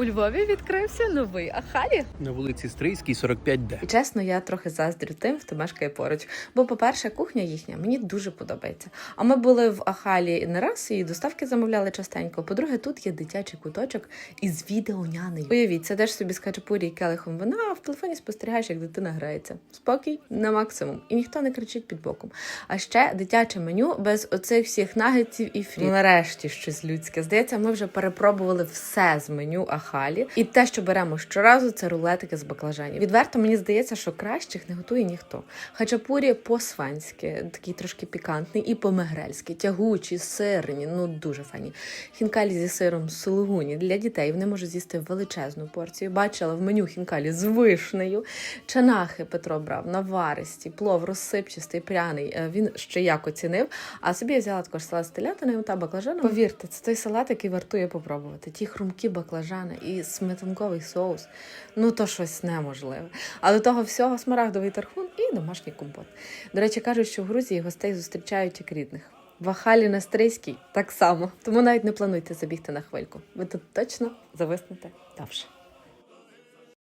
У Львові відкрився новий Ахалі. На вулиці Стрийській, 45Д. І чесно, я трохи заздрю тим, хто мешкає поруч. Бо, по-перше, кухня їхня мені дуже подобається. А ми були в Ахалі не раз і доставки замовляли частенько. По-друге, тут є дитячий куточок із відеонянею. Уявіть, сидиш собі з хачапурі і келихом вина, а в телефоні спостерігаєш, як дитина грається. Спокій на максимум. І ніхто не кричить під боком. А ще дитяче меню без оцих всіх нагетсів і фрі. Ну, нарешті щось людське. Здається, ми вже перепробували все з меню Ахалі. І те, що беремо щоразу, це рулетики з баклажанів. Відверто мені здається, що кращих не готує ніхто. Хачапурі по-сванськи, такий трошки пікантний, і по-мегрельськи, тягучі, сирні, ну дуже фані. Хінкалі зі сиром сулугуні для дітей. Вони можуть з'їсти величезну порцію. Бачила в меню хінкалі з вишнею. Чанахи Петро брав, наваристі, плов розсипчастий, пряний. Е, Він ще як оцінив. А собі я взяла також салат з телятиною та баклажаном. Повірте, це той салат, який вартує попробувати. Ті хрумкі баклажани і сметанковий соус. Ну то щось неможливе. А до того всього смарагдовий тархун і домашній компот. До речі, кажуть, що в Грузії гостей зустрічають як рідних. В Ахалі так само. Тому навіть не плануйте забігти на хвильку. Ви тут точно зависнете довше.